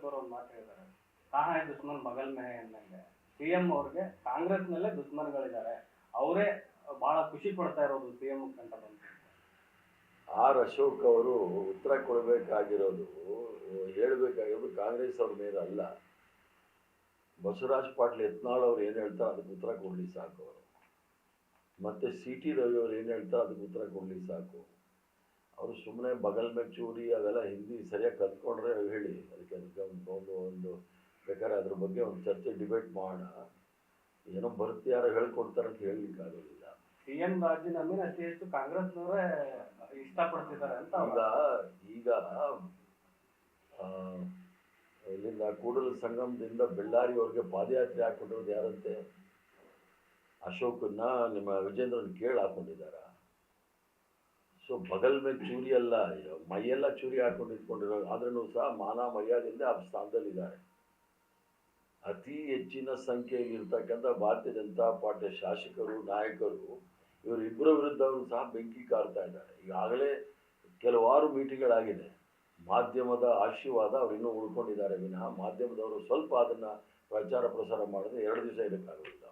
ಅಶೋಕ್ ಅವರು ಒಂದು ಮಾತು ಹೇಳಿದ್ದಾರೆ ಕಹಾ ದುಶ್ಮನ್ ಬಗಲ್ ಮೇ ಹೈ ಸಿ ಸಿಎಂ ಅವ್ರಿಗೆ ಕಾಂಗ್ರೆಸ್ನಲ್ಲೇ ದುಶ್ಮನ್ಗಳಿದ್ದಾರೆ. ಅವರೇ ಬಹಳ ಖುಷಿ ಪಡ್ತಾ ಇರೋದು ಸಿಎಂ ಕಂಡ ಬಂತು ಆರ್ ಅಶೋಕ್ ಅವರು ಉತ್ತರ ಕೊಡಬೇಕಾಗಿರೋದು, ಹೇಳಬೇಕಾಗಿರೋದು ಕಾಂಗ್ರೆಸ್ ಅವ್ರ ಮೇಲೆ ಅಲ್ಲ. ಬಸವರಾಜ್ ಪಾಟೀಲ್ ಯತ್ನಾಳ್ ಅವ್ರು ಏನು ಹೇಳ್ತಾರೆ ಅದಕ್ಕೆ ಉತ್ತರ ಕೊಡ್ಲಿ ಸಾಕು ಅವರು. ಮತ್ತೆ ಸಿ ಟಿ ರವಿ ಅವ್ರು ಏನು ಹೇಳ್ತಾರೆ ಅದಕ್ಕೆ ಉತ್ತರ ಕೊಡ್ಲಿ ಸಾಕು. ಅವರು ಸುಮ್ಮನೆ ಬಗಲ್ ಮೆಚ್ಚೂರಿ ಚೂರಿ ಅವೆಲ್ಲ ಹಿಂದಿ ಸರಿಯಾಗಿ ಕಲ್ತ್ಕೊಂಡ್ರೆ ಹೇಳಿ, ಅದಕ್ಕೆ ಅದಕ್ಕೆ ಬೇಕಾದ್ರೆ ಅದ್ರ ಬಗ್ಗೆ ಒಂದು ಚರ್ಚೆ ಡಿಬೇಟ್ ಮಾಡೋಣ. ಏನೋ ಬರುತ್ತೆ ಹೇಳ್ಕೊಡ್ತಾರಂತ ಹೇಳ್ಕೊಡ್ತಾರೆ ಅಂತ ಎನ್ ಸಿಎಂ ರಾಜೀನಾಮೆನ ಅತಿ ಹೆಚ್ಚು ಕಾಂಗ್ರೆಸ್ನವರೇ ಇಷ್ಟಪಡ್ತಿದ್ದಾರೆ ಅಂತ ಈಗ ಈಗ ಆ, ಇಲ್ಲಿಂದ ಕೂಡಲ ಸಂಗಮದಿಂದ ಬೆಳ್ಳಾರಿವರೆಗೆ ಪಾದಯಾತ್ರೆ ಹಾಕೊಂಡಿರೋದು ಯಾರಂತೆ? ಅಶೋಕನ್ನ ನಿಮ್ಮ ವಿಜೇಂದ್ರನ್ ಕೇಳಿ ಹಾಕೊಂಡಿದ್ದಾರ. ಸೊ ಬಗಲ್ ಮೇಲೆ ಚೂರಿ ಅಲ್ಲ ಮೈಯೆಲ್ಲ ಚೂರಿ ಹಾಕೊಂಡು ಇಟ್ಕೊಂಡಿರೋ ಆದ್ರೂ ಸಹ ಮಾನ ಮರ್ಯಾದೆಯಿಂದ ಆ ಸ್ಥಾನದಲ್ಲಿದ್ದಾರೆ. ಅತಿ ಹೆಚ್ಚಿನ ಸಂಖ್ಯೆಯಲ್ಲಿ ಇರ್ತಕ್ಕಂಥ ಭಾರತೀಯ ಜನತಾ ಪಾರ್ಟಿಯ ಶಾಸಕರು, ನಾಯಕರು ಇವರಿಬ್ಬರ ವಿರುದ್ಧವರು ಸಹ ಬೆಂಕಿ ಕಾರ್ತಾ ಇದ್ದಾರೆ. ಈಗಾಗಲೇ ಕೆಲವಾರು ಮೀಟಿಂಗ್ಗಳಾಗಿದೆ. ಮಾಧ್ಯಮದ ಆಶೀರ್ವಾದ ಅವರು ಇನ್ನೂ ಉಳ್ಕೊಂಡಿದ್ದಾರೆ. ವಿನಃ ಮಾಧ್ಯಮದವರು ಸ್ವಲ್ಪ ಅದನ್ನು ಪ್ರಚಾರ ಪ್ರಸಾರ ಮಾಡಿದ್ರೆ ಎರಡು ದಿವಸ ಇರೋಕ್ಕಾಗೋದಿಲ್ಲ